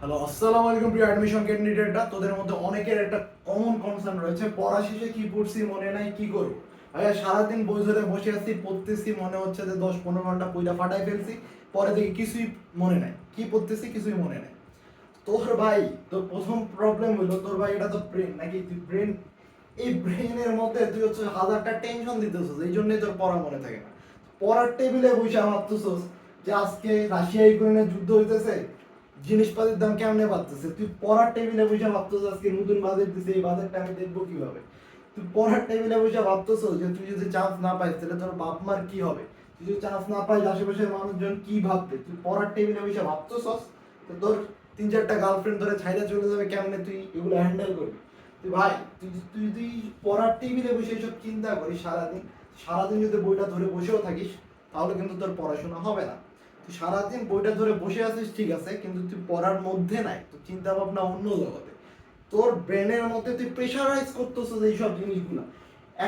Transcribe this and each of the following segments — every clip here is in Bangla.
হ্যালো, আসসালামু আলাইকুম, প্রিয় অ্যাডমিশন ক্যান্ডিডেটরা তোদের মধ্যে অনেকের একটা কমন কনসার্ন রয়েছে। পড়া শেষে কি পড়ছি, মনে নাই, কি করব? ভাইয়া সারাদিন বই ধরে বসে আছি, পড়তেছি, মনে হচ্ছে যে দশ পনেরো ঘণ্টা বইটা ফাটাই ফেলছি। পরে দেখি কিছুই মনে নাই। কি পড়তেছি, কিছুই মনে নাই। তোর ভাই, তোর প্রথম প্রবলেম হলো, তোর ভাই এটা তো ব্রেন নাকি তুই ব্রেন এই ব্রেনের মধ্যে তুই হচ্ছে হাজারটা টেনশন দিতেছিস, এই জন্যই তোর পড়া মনে থাকে না। পড়ার টেবিলে বসে ভাবতেছিস যে আজকে রাশিয়া ইউক্রেনের যুদ্ধ হইতেছে জিনিসপাতির দাম কেমনে বাড়তেছে? তুই পড়ার টেবিলে বসে ভাবতেছ আজকে নতুন বাজেট দিছে, এই বাজেটটা আমি দেখব কীভাবে? তুই পড়ার টেবিলে বসে ভাবতেছ যে তুই যদি চান্স না পাইস, তাহলে তোর বাপ মার কি হবে? তুই যদি চান্স না পাইস, আশেপাশের মানুষজন কি ভাববে? তুই পড়ার টেবিলে বসে ভাবতেছস, তো তোর তিন চারটা গার্লফ্রেন্ড ধরে ছাইরা চলে যাবে, কেমনে তুই এগুলো হ্যান্ডেল করবি? তুই ভাই, তুই তুই তুই পড়ার টেবিলে বসে এসব চিন্তা করিস সারাদিন সারাদিন যদি বইটা ধরে বসেও থাকিস, তাহলে কিন্তু তোর পড়াশোনা হবে না। তুই সারাদিন বইটা ধরে বসে আছিস, ঠিক আছে, কিন্তু তুই পড়ার মধ্যে নাই, তোর চিন্তা ভাবনা অন্য জগতে তোর ব্রেনের মধ্যে তুই প্রেশারাইজ করতেছিস এইসব জিনিসগুলো।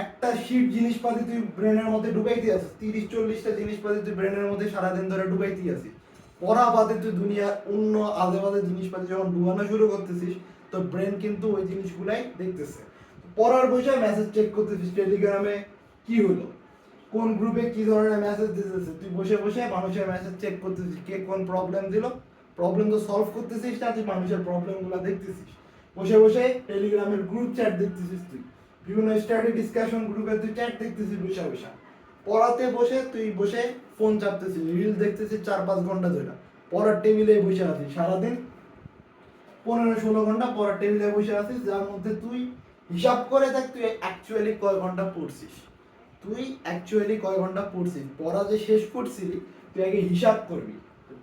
একটা শীট জিনিসপাতি তুই ব্রেনের মধ্যে ঢুকাইতে আছিস, তিরিশ, চল্লিশটা জিনিসপাতি তুই ব্রেনের মধ্যে সারাদিন ধরে ঢুকাইতে আছিস। পড়া বাদে তুই দুনিয়ার অন্য আজে বাজে জিনিসপাতি যখন ডুবানো শুরু করতেছিস, তোর ব্রেন কিন্তু ওই জিনিসগুলাই দেখতেছে। পড়ার বসে মেসেজ চেক করতেছিস টেলিগ্রামে কি হলো? কোন গ্রুপে কি ধরনের মেসেজ দিতেছে? তুই বসে বসে মানুষের মেসেজ চেক করতেছিস, কে কোন প্রবলেম দিল? প্রবলেম তো সলভ করতেছিস না তুই মানুষের প্রবলেমগুলো দেখতেছিস। বসে বসে টেলিগ্রামের গ্রুপ চ্যাট দেখতেছিস তুই। বিভিন্ন স্টাডি ডিসকাশন গ্রুপে তুই চ্যাট দেখতেছিস বসে বসে। পড়াতে বসে তুই বসে ফোন চাপতেছিস রিল দেখতেছিস চার পাঁচ ঘণ্টা ধরে। পড়ার টেবিলে বসে আছিস সারাদিন। পনেরো ষোলো ঘণ্টা পড়ার টেবিলে বসে আছিস, যার মধ্যে তুই হিসাব করে দেখ, তুই অ্যাকচুয়ালি কয় ঘণ্টা পড়ছিস। তুই অ্যাকচুয়ালি কয় ঘণ্টা পড়ছিস? পড়া যে শেষ করছিলি, তুই আগে হিসাব করবি।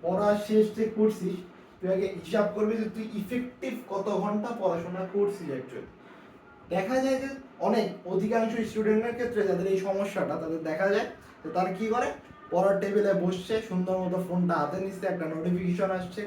পড়া শেষ যে করছিস, তুই আগে হিসাব করবি যে তুই ইফেক্টিভ কত ঘণ্টা পড়াশোনা করছিস অ্যাকচুয়ালি দেখা যায় যে অনেক, অধিকাংশ স্টুডেন্টের ক্ষেত্রে যাদের এই সমস্যাটা, তাদের দেখা যায় যে তারা কি করে? পড়ার টেবিলে বসছে, সুন্দর মতো ফোনটা হাতে নিচ্ছে, একটা নোটিফিকেশন আসছে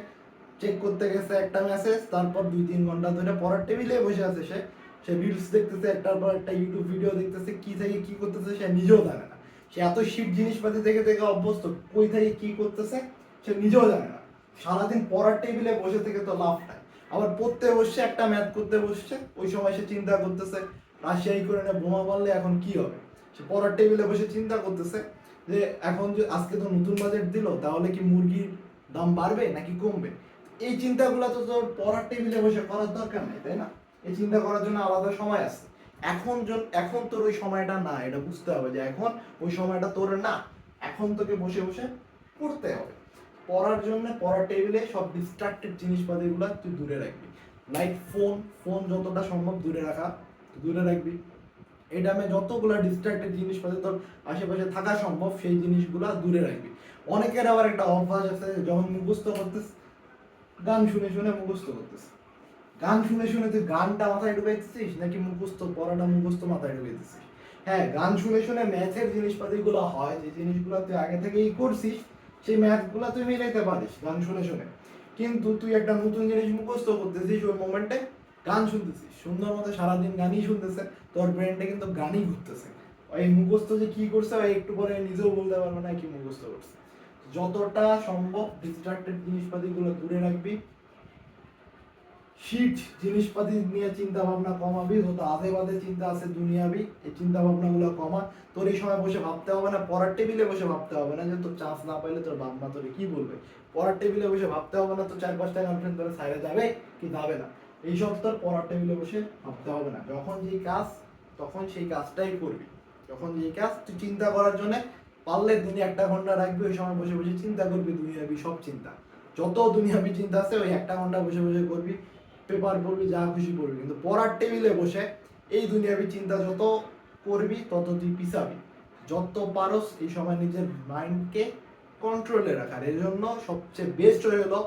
চেক করতে গেছে একটা মেসেজ তারপর দুই তিন ঘণ্টা ধরে পড়ার টেবিলে বসে আছে সে। সে রিলস দেখতেছে, একটার পর একটা ইউটিউব ভিডিও দেখতেছে, কি থেকে কি করতেছে সে নিজেও জানে না। সে এত শীত জিনিসপাতি থেকে থেকে অভ্যস্ত, কই থেকে কি করতেছে সে নিজেও জানে না। সারাদিন পড়ার টেবিলে বসে থেকে তো লাভ নাই। আবার পড়তে বসছে, একটা ম্যাথ করতে বসছে, ওই সময় সে চিন্তা করতেছে রাশিয়া ইউক্রেনে বোমা মারলে এখন কি হবে? সে পড়ার টেবিলে বসে চিন্তা করতেছে যে এখন যে আজকে তো নতুন বাজেট দিল, তাহলে কি মুরগির দাম বাড়বে নাকি কমবে? এই চিন্তাগুলো তো তোর পড়ার টেবিলে বসে করার দরকার নেই, তাই না? এই চিন্তা করার জন্য আলাদা সময় আছে। এখন এখন তোর ওই সময়টা না, এটা বুঝতে হবে যে এখন ওই সময়টা তোর না। এখন তোকে বসে বসে পড়তে হবে। পড়ার জন্য পড়ার টেবিলে সব ডিস্ট্রাক্টেড জিনিসপাতিগুলো তুই দূরে রাখবি। লাইক ফোন ফোন যতটা সম্ভব দূরে রাখা, দূরে রাখবি। এটা আমি যতগুলো ডিস্ট্রাক্টেড জিনিসপাতি তোর আশেপাশে থাকা সম্ভব, সেই জিনিসগুলো দূরে রাখবি। অনেকের আবার একটা অভ্যাস আছে, যখন মুখস্থ করতেস গান শুনে শুনে মুখস্থ করতেস গান শুনে শুনে তুই গানটা মাথায় ঢুকাইতেছিস নাকি মুখস্থ পড়াটা মুখস্থ মাথায় ঢুকাইতেছিস হ্যাঁ গান শুনে শুনে ম্যাথের জিনিসপাতিগুলো হয়, যে জিনিসগুলো তুই আগে থেকেই করছিস, সেই ম্যাথগুলো তুই মিলাইতে পারিস গান শুনে শুনে। কিন্তু তুই একটা নতুন জিনিস মুখস্থ করতেছিস ওই মোমেন্টে, গান শুনতেছিস। সুন্দর মতো সারাদিন গানই শুনতেছে, তোর ব্রেনটা কিন্তু গানই ঘুরতেছে। এই মুখস্থ যে কি করছে একটু পরে নিজেও বলতে পারবে না কি মুখস্থ করছে। যতটা সম্ভব ডিস্ট্রাক্টেড জিনিসপাতিগুলো দূরে রাখবি শীত, জিনিসপাতি নিয়ে চিন্তা ভাবনা কমাবি, যত আধে বাদে চিন্তা আছে দুনিয়াবি, এই চিন্তা ভাবনাগুলো কমা। তোর এই সময় বসে ভাবতে হবে না, পড়ার টেবিলে বসে ভাবতে হবে না যে তোর চান্স না পাইলে তোর বাপ মা তোর কি বলবে? পড়ার টেবিলে বসে ভাবতে হবে না তো চার পাঁচটা গার্লফ্রেন্ড তোর সাইডে যাবে কি যাবে না। এইসব তোর পড়ার টেবিলে বসে ভাবতে হবে না। যখন যেই কাজ, তখন সেই কাজটাই করবি। যখন যেই কাজ, তুই চিন্তা করার জন্য পারলে দিনে একটা ঘণ্টা রাখবি, ওই সময় বসে বসে চিন্তা করবি, দুনিয়াবি সব চিন্তা। যত দুনিয়াবি চিন্তা আছে, ওই একটা ঘণ্টা বসে বসে করবি। পেপার পড়বি, যা খুশি পড়বি। কিন্তু পড়ার টেবিলে বসে এই দুনিয়াবি চিন্তা যত করবি, তত তুই পিছাবি। যত পারস, এই সময় নিজের মাইন্ডকে কন্ট্রোলে রাখার। এই জন্য সবচেয়ে বেস্ট হয়ে গেলো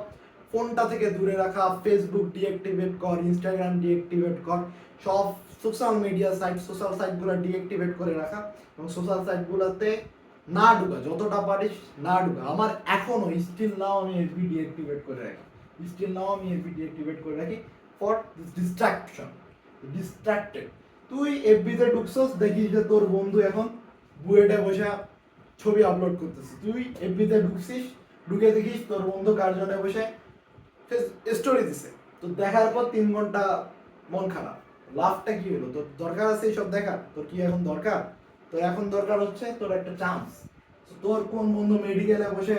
ফোনটা থেকে দূরে রাখা ফেসবুক ডিঅ্যাক্টিভেট কর ইনস্টাগ্রাম ডিঅ্যাক্টিভেট কর, সব সোশ্যাল মিডিয়া সাইট সোশ্যাল সাইটগুলো ডিঅ্যাক্টিভেট করে রাখা এবং সোশ্যাল সাইটগুলোতে না ঢুকা, যতটা পারিস না ঢুকা। আমার এখনও স্টিল নাও আমি এফবি ডিঅ্যাক্টিভেট করে রাখি। স্টিল নাও আমি এফবি ডিঅ্যাক্টিভেট করে রাখি ফর ডিস্ট্রাকশন ডিস্ট্রাক্টেড তুই এফবিতে ঢুকছস, দেখিস যে তোর বন্ধু এখন বুয়েটে বসে ছবি আপলোড করতেছে। তুই এফবিতে ঢুকছিস, ঢুকে দেখিস তোর বন্ধু কার্জনে বসে স্টোরি দিছে। তো দেখার পর তিন ঘণ্টা মন খারাপ। লাভটা কি হলো? তোর দরকার আছে এইসব দেখার? তোর কি এখন দরকার? তোর এখন দরকার হচ্ছে তোর একটা চান্স তোর কোন বন্ধু মেডিকেলে বসে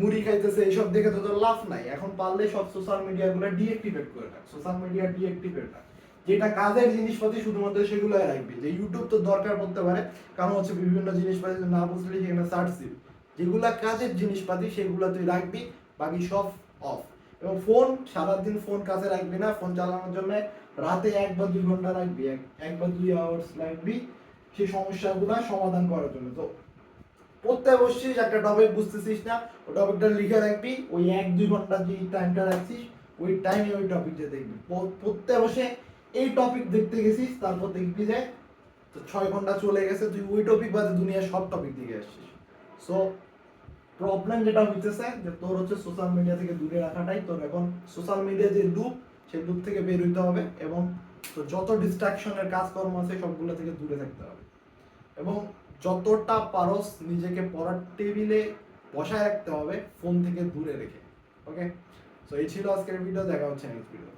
মুড়ি খাইতেছে, এইসব দেখে তো তোর লাভ নাই। এখন পারলে সব সোশ্যাল মিডিয়া গুলো ডিএক্টিভেট করে রাখ। সোশ্যাল মিডিয়া ডিএক্টিভেট রাখ। যেটা কাজের জিনিসপাতি শুধুমাত্র সেগুলো রাখবি। যে ইউটিউব তো দরকার পড়তে পারে, কারণ হচ্ছে বিভিন্ন জিনিসপাতি না বুঝলে সেখানে সার্চ দিবি। যেগুলা কাজের জিনিসপাতি সেগুলো তুই রাখবি, বাকি সব অফ এবং ফোন সারাদিন ফোন কাছে রাখবি না ফোন চালানোর জন্য রাতে এক বা দুই ঘণ্টা রাখবি। এক বা দুই আওয়ার্স রাখবি সেই সমস্যাগুলো সমাধান করার জন্য। তো পড়তে বসছিস একটা টপিক বুঝতেছিস না, ওই টপিকটা লিখে রাখবি, ওই এক দুই ঘণ্টা যে টাইমটা রাখছিস, ওই টাইমে ওই টপিকটা দেখবি। পড়তে বসে এই টপিক দেখতে গেছিস, তারপর দেখবি যে তো ছয় ঘণ্টা চলে গেছে, তুই ওই টপিক বাদে দুনিয়ার সব টপিক দিকে আসছিস। সো প্রবলেম যেটা হইতেছে, যে তোর হচ্ছে সোশ্যাল মিডিয়া থেকে দূরে রাখাটাই তোর এখন সোশ্যাল মিডিয়া যে লুপ সেই লুপ থেকে বের হইতে হবে এবং তোর যত ডিস্ট্রাকশনের কাজকর্ম আছে, সবগুলো থেকে দূরে থাকতে হবে। এবং যতটা পারস নিজেকে পড়ার টেবিলে বসায় রাখতে হবে ফোন থেকে দূরে রেখে। ওকে সো এই ছিল আজকের ভিডিও দেখা হচ্ছে নেক্সট ভিডিওতে